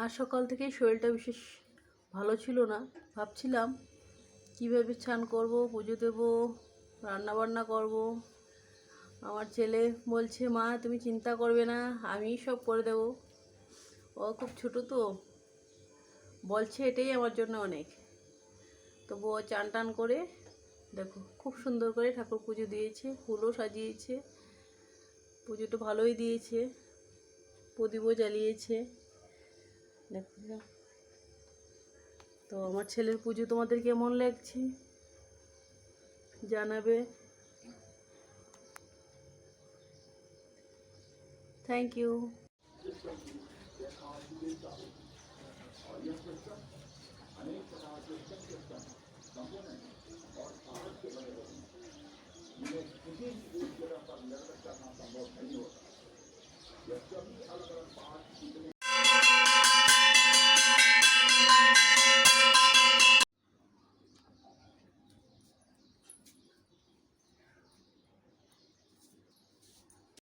আজ সকাল থেকেই শরীরটা বিশেষ ভালো ছিল না। ভাবছিলাম, কীভাবে স্নান করব, পুজো দেবো, রান্নাবান্না করব। আমার ছেলে বলছে, মা, তুমি চিন্তা করবে না, আমিই সব করে দেবো। ও খুব ছোটো তো, বলছে এটাই আমার জন্য অনেক। তবু ও চান টান করে, দেখো, খুব সুন্দর করে ঠাকুর পুজো দিয়েছে, ফুলও সাজিয়েছে, পুজোটা ভালোই দিয়েছে, প্রদীপও জ্বালিয়েছে। তো আমার ছেলের পুজো তোমাদের কেমন লাগছে? জানাবে? Thank you